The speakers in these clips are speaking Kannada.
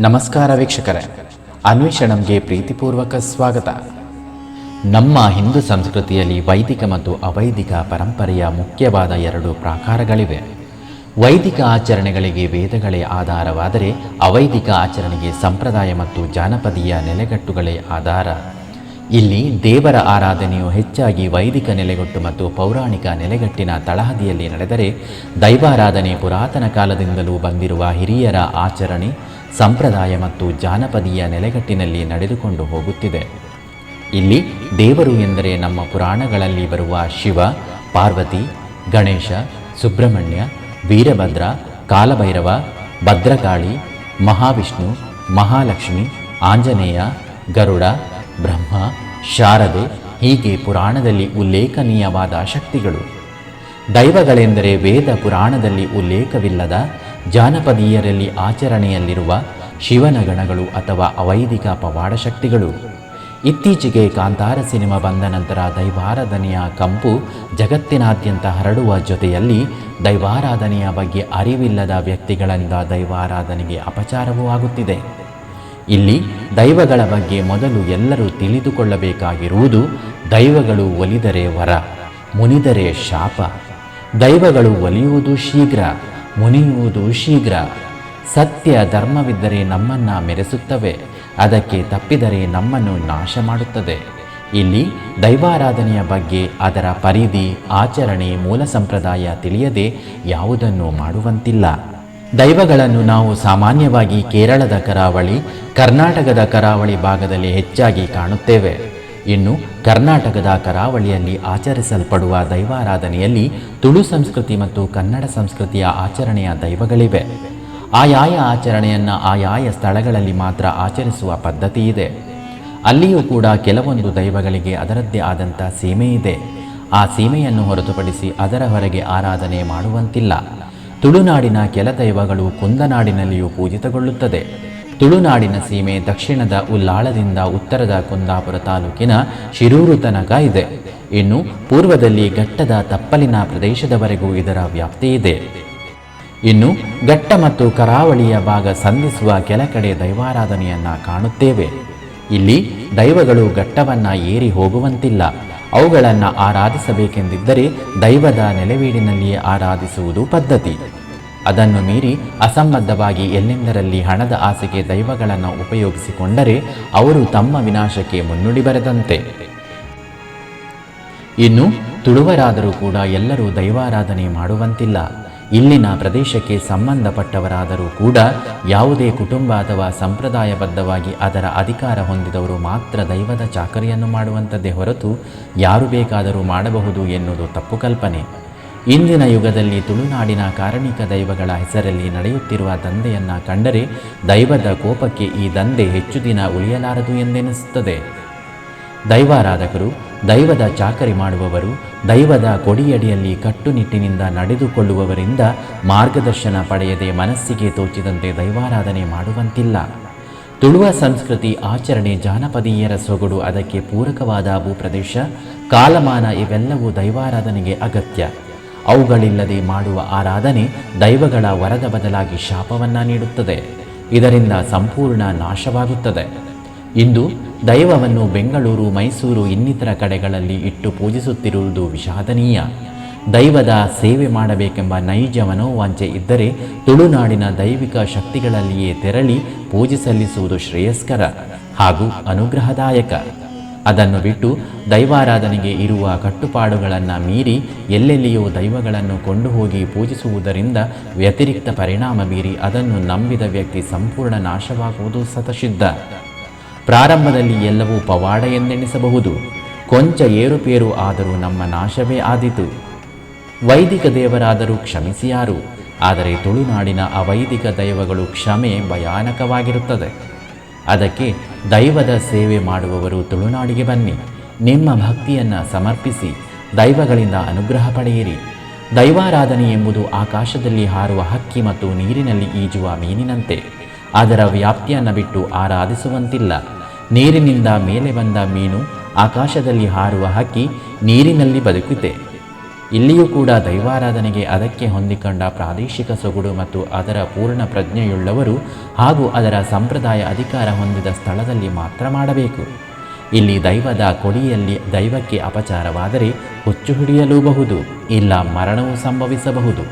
ನಮಸ್ಕಾರ ವೀಕ್ಷಕರೇ. ಅನ್ವೇಷಣಂಗೆ ಪ್ರೀತಿಪೂರ್ವಕ ಸ್ವಾಗತ. ನಮ್ಮ ಹಿಂದೂ ಸಂಸ್ಕೃತಿಯಲ್ಲಿ ವೈದಿಕ ಮತ್ತು ಅವೈದಿಕ ಪರಂಪರೆಯ ಮುಖ್ಯವಾದ ಎರಡು ಪ್ರಾಕಾರಗಳಿವೆ. ವೈದಿಕ ಆಚರಣೆಗಳಿಗೆ ವೇದಗಳೇ ಆಧಾರವಾದರೆ ಅವೈದಿಕ ಆಚರಣೆಗೆ ಸಂಪ್ರದಾಯ ಮತ್ತು ಜಾನಪದೀಯ ನೆಲೆಗಟ್ಟುಗಳೇ ಆಧಾರ. ಇಲ್ಲಿ ದೇವರ ಆರಾಧನೆಯು ಹೆಚ್ಚಾಗಿ ವೈದಿಕ ನೆಲೆಗಟ್ಟು ಮತ್ತು ಪೌರಾಣಿಕ ನೆಲೆಗಟ್ಟಿನ ತಳಹದಿಯಲ್ಲಿ ನಡೆದರೆ ದೈವಾರಾಧನೆ ಪುರಾತನ ಕಾಲದಿಂದಲೂ ಬಂದಿರುವ ಹಿರಿಯರ ಆಚರಣೆ ಸಂಪ್ರದಾಯ ಮತ್ತು ಜಾನಪದೀಯ ನೆಲೆಗಟ್ಟಿನಲ್ಲಿ ನಡೆದುಕೊಂಡು ಹೋಗುತ್ತಿದೆ. ಇಲ್ಲಿ ದೇವರು ಎಂದರೆ ನಮ್ಮ ಪುರಾಣಗಳಲ್ಲಿ ಬರುವ ಶಿವ, ಪಾರ್ವತಿ, ಗಣೇಶ, ಸುಬ್ರಹ್ಮಣ್ಯ, ವೀರಭದ್ರ, ಕಾಲಭೈರವ, ಭದ್ರಕಾಳಿ, ಮಹಾವಿಷ್ಣು, ಮಹಾಲಕ್ಷ್ಮಿ, ಆಂಜನೇಯ, ಗರುಡ, ಬ್ರಹ್ಮ, ಶಾರದೆ ಹೀಗೆ ಪುರಾಣದಲ್ಲಿ ಉಲ್ಲೇಖನೀಯವಾದ ಶಕ್ತಿಗಳು. ದೈವಗಳೆಂದರೆ ವೇದ ಪುರಾಣದಲ್ಲಿ ಉಲ್ಲೇಖವಿಲ್ಲದ ಜಾನಪದೀಯರಲ್ಲಿ ಆಚರಣೆಯಲ್ಲಿರುವ ಶಿವನ ಗಣಗಳು ಅಥವಾ ಅವೈದಿಕ ಪವಾಡ ಶಕ್ತಿಗಳು ಇತ್ತೀಚೆಗೆ ಕಾಂತಾರ ಸಿನಿಮಾ ಬಂದ ನಂತರ ದೈವಾರಾಧನೆಯ ಕಂಪು ಜಗತ್ತಿನಾದ್ಯಂತ ಹರಡುವ ಜೊತೆಯಲ್ಲಿ ದೈವಾರಾಧನೆಯ ಬಗ್ಗೆ ಅರಿವಿಲ್ಲದ ವ್ಯಕ್ತಿಗಳಿಂದ ದೈವಾರಾಧನೆಗೆ ಅಪಚಾರವೂ ಆಗುತ್ತಿದೆ. ಇಲ್ಲಿ ದೈವಗಳ ಬಗ್ಗೆ ಮೊದಲು ಎಲ್ಲರೂ ತಿಳಿದುಕೊಳ್ಳಬೇಕಾಗಿರುವುದು ದೈವಗಳು ಒಲಿದರೆ ವರ, ಮುನಿದರೆ ಶಾಪ. ದೈವಗಳು ಒಲಿಯುವುದು ಶೀಘ್ರ. ಮುನಿಯುವುದು ಶೀಘ್ರ. ಸತ್ಯ ಧರ್ಮವಿದ್ದರೆ ನಮ್ಮನ್ನ ಮೆರೆಸುತ್ತವೆ. ಅದಕ್ಕೆ ತಪ್ಪಿದರೆ ನಮ್ಮನ್ನು ನಾಶ ಮಾಡುತ್ತದೆ. ಇಲ್ಲಿ ದೈವಾರಾಧನೆಯ ಬಗ್ಗೆ ಅದರ ಪರಿಧಿ, ಆಚರಣೆ, ಮೂಲ ಸಂಪ್ರದಾಯ ತಿಳಿಯದೆ ಯಾವುದನ್ನು ಮಾಡುವಂತಿಲ್ಲ. ದೈವಗಳನ್ನು ನಾವು ಸಾಮಾನ್ಯವಾಗಿ ಕೇರಳದ ಕರಾವಳಿ, ಕರ್ನಾಟಕದ ಕರಾವಳಿ ಭಾಗದಲ್ಲಿ ಹೆಚ್ಚಾಗಿ ಕಾಣುತ್ತೇವೆ. ಇನ್ನು ಕರ್ನಾಟಕದ ಕರಾವಳಿಯಲ್ಲಿ ಆಚರಿಸಲ್ಪಡುವ ದೈವಾರಾಧನೆಯಲ್ಲಿ ತುಳು ಸಂಸ್ಕೃತಿ ಮತ್ತು ಕನ್ನಡ ಸಂಸ್ಕೃತಿಯ ಆಚರಣೆಯ ದೈವಗಳಿವೆ. ಆಯಾಯ ಆಚರಣೆಯನ್ನು ಆಯಾಯ ಸ್ಥಳಗಳಲ್ಲಿ ಮಾತ್ರ ಆಚರಿಸುವ ಪದ್ಧತಿ ಇದೆ. ಅಲ್ಲಿಯೂ ಕೂಡ ಕೆಲವೊಂದು ದೈವಗಳಿಗೆ ಅದರದ್ದೇ ಆದಂಥ ಸೀಮೆ ಇದೆ. ಆ ಸೀಮೆಯನ್ನು ಹೊರತುಪಡಿಸಿ ಅದರ ಹೊರಗೆ ಆರಾಧನೆ ಮಾಡುವಂತಿಲ್ಲ. ತುಳುನಾಡಿನ ಕೆಲ ದೈವಗಳು ಕುಂದನಾಡಿನಲ್ಲಿಯೂ ಪೂಜಿತಗೊಳ್ಳುತ್ತದೆ. ತುಳುನಾಡಿನ ಸೀಮೆ ದಕ್ಷಿಣದ ಉಲ್ಲಾಳದಿಂದ ಉತ್ತರದ ಕುಂದಾಪುರ ತಾಲೂಕಿನ ಶಿರೂರು ತನಕ ಇದೆ. ಇನ್ನು ಪೂರ್ವದಲ್ಲಿ ಘಟ್ಟದ ತಪ್ಪಲಿನ ಪ್ರದೇಶದವರೆಗೂ ಇದರ ವ್ಯಾಪ್ತಿ ಇದೆ. ಇನ್ನು ಘಟ್ಟ ಮತ್ತು ಕರಾವಳಿಯ ಭಾಗ ಸಂಧಿಸುವ ಕೆಲ ಕಡೆ ದೈವಾರಾಧನೆಯನ್ನ ಕಾಣುತ್ತೇವೆ. ಇಲ್ಲಿ ದೈವಗಳು ಘಟ್ಟವನ್ನು ಏರಿ ಹೋಗುವಂತಿಲ್ಲ. ಅವುಗಳನ್ನು ಆರಾಧಿಸಬೇಕೆಂದಿದ್ದರೆ ದೈವದ ನೆಲೆವೀಡಿನಲ್ಲಿಯೇ ಆರಾಧಿಸುವುದು ಪದ್ಧತಿ. ಅದನ್ನು ಮೀರಿ ಅಸಂಬದ್ಧವಾಗಿ ಎಲ್ಲೆಂದರಲ್ಲಿ ಹಣದ ಆಸೆಗೆ ದೈವಗಳನ್ನು ಉಪಯೋಗಿಸಿಕೊಂಡರೆ ಅವರು ತಮ್ಮ ವಿನಾಶಕ್ಕೆ ಮುನ್ನುಡಿ ಬರೆದಂತೆ. ಇನ್ನು ತುಳುವರಾದರೂ ಕೂಡ ಎಲ್ಲರೂ ದೈವಾರಾಧನೆ ಮಾಡುವಂತಿಲ್ಲ. ಇಲ್ಲಿನ ಪ್ರದೇಶಕ್ಕೆ ಸಂಬಂಧಪಟ್ಟವರಾದರೂ ಕೂಡ ಯಾವುದೇ ಕುಟುಂಬ ಅಥವಾ ಸಂಪ್ರದಾಯಬದ್ಧವಾಗಿ ಅದರ ಅಧಿಕಾರ ಹೊಂದಿದವರು ಮಾತ್ರ ದೈವದ ಚಾಕರಿಯನ್ನು ಮಾಡುವಂಥದ್ದೇ ಹೊರತು ಯಾರು ಬೇಕಾದರೂ ಮಾಡಬಹುದು ಎನ್ನುವುದು ತಪ್ಪು ಕಲ್ಪನೆ. ಇಂದಿನ ಯುಗದಲ್ಲಿ ತುಳುನಾಡಿನ ಕಾರಣಿಕ ದೈವಗಳ ಹೆಸರಲ್ಲಿ ನಡೆಯುತ್ತಿರುವ ದಂಧೆಯನ್ನು ಕಂಡರೆ ದೈವದ ಕೋಪಕ್ಕೆ ಈ ದಂಧೆ ಹೆಚ್ಚು ದಿನ ಉಳಿಯಲಾರದು ಎಂದೆನಿಸುತ್ತದೆ. ದೈವಾರಾಧಕರು, ದೈವದ ಚಾಕರಿ ಮಾಡುವವರು, ದೈವದ ಕೊಡಿಯಡಿಯಲ್ಲಿ ಕಟ್ಟುನಿಟ್ಟಿನಿಂದ ನಡೆದುಕೊಳ್ಳುವವರಿಂದ ಮಾರ್ಗದರ್ಶನ ಪಡೆಯದೆ ಮನಸ್ಸಿಗೆ ತೋಚಿದಂತೆ ದೈವಾರಾಧನೆ ಮಾಡುವಂತಿಲ್ಲ. ತುಳುವ ಸಂಸ್ಕೃತಿ ಆಚರಣೆ ಜಾನಪದೀಯರ ಸೊಗಡು ಅದಕ್ಕೆ ಪೂರಕವಾದ ಭೂಪ್ರದೇಶ, ಕಾಲಮಾನ ಇವೆಲ್ಲವೂ ದೈವಾರಾಧನೆಗೆ ಅಗತ್ಯ. ಅವುಗಳಿಲ್ಲದೆ ಮಾಡುವ ಆರಾಧನೆ ದೈವಗಳ ವರದ ಬದಲಾಗಿ ಶಾಪವನ್ನ ನೀಡುತ್ತದೆ. ಇದರಿಂದ ಸಂಪೂರ್ಣ ನಾಶವಾಗುತ್ತದೆ. ಇಂದು ದೈವವನ್ನು ಬೆಂಗಳೂರು, ಮೈಸೂರು ಇನ್ನಿತರ ಕಡೆಗಳಲ್ಲಿ ಇಟ್ಟು ಪೂಜಿಸುತ್ತಿರುವುದು ವಿಷಾದನೀಯ. ದೈವದ ಸೇವೆ ಮಾಡಬೇಕೆಂಬ ನೈಜ ಮನೋವಾಂಚೆ ಇದ್ದರೆ ತುಳುನಾಡಿನ ದೈವಿಕ ಶಕ್ತಿಗಳಲ್ಲಿಯೇ ತೆರಳಿ ಪೂಜೆ ಸಲ್ಲಿಸುವುದು ಶ್ರೇಯಸ್ಕರ ಹಾಗೂ ಅನುಗ್ರಹದಾಯಕ. ಅದನ್ನು ಬಿಟ್ಟು ದೈವಾರಾಧನೆಗೆ ಇರುವ ಕಟ್ಟುಪಾಡುಗಳನ್ನು ಮೀರಿ ಎಲ್ಲೆಲ್ಲಿಯೂ ದೈವಗಳನ್ನು ಕೊಂಡು ಹೋಗಿ ಪೂಜಿಸುವುದರಿಂದ ವ್ಯತಿರಿಕ್ತ ಪರಿಣಾಮ ಬೀರಿ ಅದನ್ನು ನಂಬಿದ ವ್ಯಕ್ತಿ ಸಂಪೂರ್ಣ ನಾಶವಾಗುವುದು ಸತಸಿದ್ಧ ಪ್ರಾರಂಭದಲ್ಲಿ ಎಲ್ಲವೂ ಪವಾಡ ಎಂದೆಣಿಸಬಹುದು ಕೊಂಚ ಏರುಪೇರು ಆದರೂ ನಮ್ಮ ನಾಶವೇ ಆದಿತು. ವೈದಿಕ ದೇವರಾದರೂ ಕ್ಷಮಿಸಿಯಾರು. ಆದರೆ ತುಳುನಾಡಿನ ಅವೈದಿಕ ದೈವಗಳು ಕ್ಷಮೆ ಭಯಾನಕವಾಗಿರುತ್ತದೆ. ಅದಕ್ಕೆ ದೈವದ ಸೇವೆ ಮಾಡುವವರು ತುಳುನಾಡಿಗೆ ಬನ್ನಿ. ನಿಮ್ಮ ಭಕ್ತಿಯನ್ನು ಸಮರ್ಪಿಸಿ, ದೈವಗಳಿಂದ ಅನುಗ್ರಹ ಪಡೆಯಿರಿ. ದೈವಾರಾಧನೆ ಎಂಬುದು ಆಕಾಶದಲ್ಲಿ ಹಾರುವ ಹಕ್ಕಿ ಮತ್ತು ನೀರಿನಲ್ಲಿ ಈಜುವ ಮೀನಿನಂತೆ. ಅದರ ವ್ಯಾಪ್ತಿಯನ್ನು ಬಿಟ್ಟು ಆರಾಧಿಸುವಂತಿಲ್ಲ. ನೀರಿನಿಂದ ಮೇಲೆ ಬಂದ ಮೀನು ಆಕಾಶದಲ್ಲಿ ಹಾರುವ ಹಕ್ಕಿ ನೀರಿನಲ್ಲಿ ಬದುಕಿದೆ. ಇಲ್ಲಿಯೂ ಕೂಡ ದೈವಾರಾಧನೆಗೆ ಅದಕ್ಕೆ ಹೊಂದಿಕೊಂಡ ಪ್ರಾದೇಶಿಕ ಸೊಗಡು ಮತ್ತು ಅದರ ಪೂರ್ಣ ಪ್ರಜ್ಞೆಯುಳ್ಳವರು ಹಾಗೂ ಅದರ ಸಂಪ್ರದಾಯ ಅಧಿಕಾರ ಹೊಂದಿದ ಸ್ಥಳದಲ್ಲಿ ಮಾತ್ರ ಮಾಡಬೇಕು. ಇಲ್ಲಿ ದೈವದ ಕೊಡಿಯಲ್ಲಿ ದೈವಕ್ಕೆ ಅಪಚಾರವಾದರೆ ಹುಚ್ಚು ಹಿಡಿಯಲೂಬಹುದು ಇಲ್ಲ ಮರಣವೂ ಸಂಭವಿಸಬಹುದು.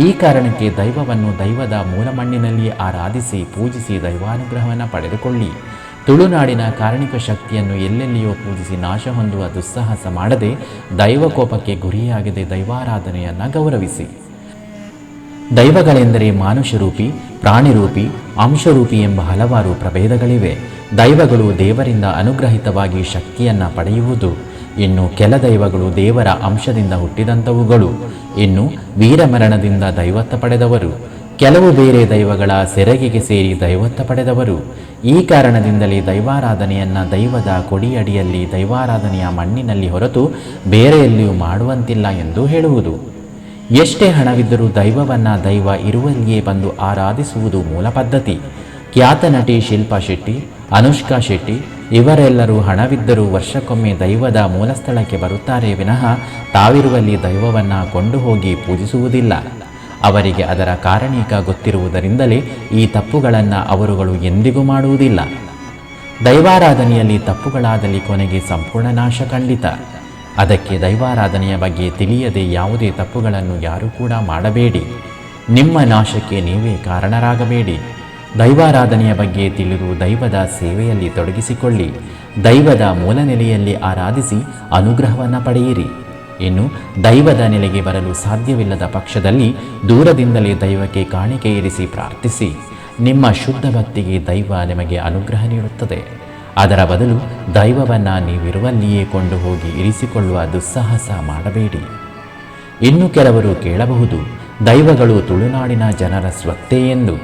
ಈ ಕಾರಣಕ್ಕೆ ದೈವವನ್ನು ದೈವದ ಮೂಲಮಣ್ಣಿನಲ್ಲಿ ಆರಾಧಿಸಿ ಪೂಜಿಸಿ ದೈವಾನುಗ್ರಹವನ್ನು ಪಡೆದುಕೊಳ್ಳಿ. ತುಳುನಾಡಿನ ಕಾರಣಿಕ ಶಕ್ತಿಯನ್ನು ಎಲ್ಲೆಲ್ಲಿಯೋ ಪೂಜಿಸಿ ನಾಶ ಹೊಂದುವ ದುಸ್ಸಾಹಸ ಮಾಡದೆ ದೈವಕೋಪಕ್ಕೆ ಗುರಿಯಾಗದೆ ದೈವಾರಾಧನೆಯನ್ನು ಗೌರವಿಸಿ. ದೈವಗಳೆಂದರೆ ಮಾನುಷರೂಪಿ, ಪ್ರಾಣಿರೂಪಿ, ಅಂಶರೂಪಿ ಎಂಬ ಹಲವಾರು ಪ್ರಭೇದಗಳಿವೆ. ದೈವಗಳು ದೇವರಿಂದ ಅನುಗ್ರಹಿತವಾಗಿ ಶಕ್ತಿಯನ್ನು ಪಡೆಯುವುದು. ಇನ್ನು ಕೆಲ ದೈವಗಳು ದೇವರ ಅಂಶದಿಂದ ಹುಟ್ಟಿದಂಥವುಗಳು. ಇನ್ನು ವೀರಮರಣದಿಂದ ದೈವತ್ವ ಪಡೆದವರು. ಕೆಲವು ಬೇರೆ ದೈವಗಳ ಸೆರಗಿಗೆ ಸೇರಿ ದೈವತ್ವ ಪಡೆದವರು. ಈ ಕಾರಣದಿಂದಲೇ ದೈವಾರಾಧನೆಯನ್ನು ದೈವದ ಕೊಡಿಯಡಿಯಲ್ಲಿ, ದೈವಾರಾಧನೆಯ ಮಣ್ಣಿನಲ್ಲಿ ಹೊರತು ಬೇರೆಯಲ್ಲಿಯೂ ಮಾಡುವಂತಿಲ್ಲ ಎಂದು ಹೇಳುವುದು. ಎಷ್ಟೇ ಹಣವಿದ್ದರೂ ದೈವವನ್ನು ದೈವ ಇರುವಲ್ಲಿಯೇ ಬಂದು ಆರಾಧಿಸುವುದು ಮೂಲ ಪದ್ಧತಿ. ಖ್ಯಾತ ನಟಿ ಶಿಲ್ಪಾ ಶೆಟ್ಟಿ, ಅನುಷ್ಕಾ ಶೆಟ್ಟಿ ಇವರೆಲ್ಲರೂ ಹಣವಿದ್ದರೂ ವರ್ಷಕ್ಕೊಮ್ಮೆ ದೈವದ ಮೂಲಸ್ಥಳಕ್ಕೆ ಬರುತ್ತಾರೆ ವಿನಃ ತಾವಿರುವಲ್ಲಿ ದೈವವನ್ನು ಕೊಂಡು ಹೋಗಿ ಪೂಜಿಸುವುದಿಲ್ಲ. ಅವರಿಗೆ ಅದರ ಕಾರಣೀಕ ಗೊತ್ತಿರುವುದರಿಂದಲೇ ಈ ತಪ್ಪುಗಳನ್ನು ಅವರುಗಳು ಎಂದಿಗೂ ಮಾಡುವುದಿಲ್ಲ. ದೈವಾರಾಧನೆಯಲ್ಲಿ ತಪ್ಪುಗಳಾದಲ್ಲಿ ಕೊನೆಗೆ ಸಂಪೂರ್ಣ ನಾಶ ಖಂಡಿತ. ಅದಕ್ಕೆ ದೈವಾರಾಧನೆಯ ಬಗ್ಗೆ ತಿಳಿಯದೆ ಯಾವುದೇ ತಪ್ಪುಗಳನ್ನು ಯಾರೂ ಕೂಡ ಮಾಡಬೇಡಿ. ನಿಮ್ಮ ನಾಶಕ್ಕೆ ನೀವೇ ಕಾರಣರಾಗಬೇಡಿ. ದೈವಾರಾಧನೆಯ ಬಗ್ಗೆ ತಿಳಿದು ದೈವದ ಸೇವೆಯಲ್ಲಿ ತೊಡಗಿಸಿಕೊಳ್ಳಿ. ದೈವದ ಮೂಲ ನೆಲೆಯಲ್ಲಿ ಆರಾಧಿಸಿ ಅನುಗ್ರಹವನ್ನು ಪಡೆಯಿರಿ. ಇನ್ನು ದೈವದ ನೆಲೆಗೆ ಬರಲು ಸಾಧ್ಯವಿಲ್ಲದ ಪಕ್ಷದಲ್ಲಿ ದೂರದಿಂದಲೇ ದೈವಕ್ಕೆ ಕಾಣಿಕೆ ಇರಿಸಿ ಪ್ರಾರ್ಥಿಸಿ. ನಿಮ್ಮ ಶುದ್ಧ ಭಕ್ತಿಗೆ ದೈವ ನಿಮಗೆ ಅನುಗ್ರಹ ನೀಡುತ್ತದೆ. ಅದರ ಬದಲು ದೈವವನ್ನು ನೀವಿರುವಲ್ಲಿಯೇ ಕೊಂಡು ಹೋಗಿ ಇರಿಸಿಕೊಳ್ಳುವ ದುಸ್ಸಾಹಸ ಮಾಡಬೇಡಿ. ಇನ್ನು ಕೆಲವರು ಕೇಳಬಹುದು, ದೈವಗಳು ತುಳುನಾಡಿನ ಜನರ ಸ್ವತ್ತೇ ಎಂದು.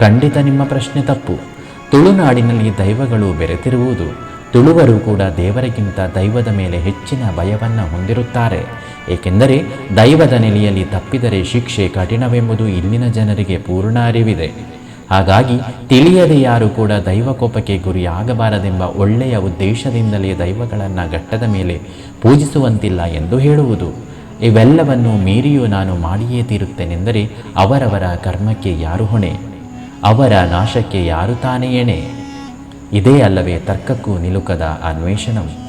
ಖಂಡಿತ ನಿಮ್ಮ ಪ್ರಶ್ನೆ ತಪ್ಪು. ತುಳುನಾಡಿನಲ್ಲಿ ದೈವಗಳು ಬೆರೆತಿರುವುದು ತುಳುವರು ಕೂಡ ದೇವರಿಗಿಂತ ದೈವದ ಮೇಲೆ ಹೆಚ್ಚಿನ ಭಯವನ್ನು ಹೊಂದಿರುತ್ತಾರೆ. ಏಕೆಂದರೆ ದೈವದ ನೆಲೆಯಲ್ಲಿ ತಪ್ಪಿದರೆ ಶಿಕ್ಷೆ ಕಠಿಣವೆಂಬುದು ಇಲ್ಲಿನ ಜನರಿಗೆ ಪೂರ್ಣ ಅರಿವಿದೆ. ಹಾಗಾಗಿ ತಿಳಿಯದೆ ಯಾರು ಕೂಡ ದೈವಕೋಪಕ್ಕೆ ಗುರಿಯಾಗಬಾರದೆಂಬ ಒಳ್ಳೆಯ ಉದ್ದೇಶದಿಂದಲೇ ದೈವಗಳನ್ನು ಘಟ್ಟದ ಮೇಲೆ ಪೂಜಿಸುವಂತಿಲ್ಲ ಎಂದು ಹೇಳುವುದು. ಇವೆಲ್ಲವನ್ನು ಮೀರಿಯೂ ನಾನು ಮಾಡಿಯೇ ತೀರುತ್ತೇನೆಂದರೆ ಅವರವರ ಕರ್ಮಕ್ಕೆ ಯಾರು ಹೊಣೆ? ಅವರ ನಾಶಕ್ಕೆ ಯಾರು ತಾನೇ ಎಣೆ? ಇದೇ ಅಲ್ಲವೇ ತರ್ಕಕ್ಕೂ ನಿಲುಕದ ಅನ್ವೇಷಣಂ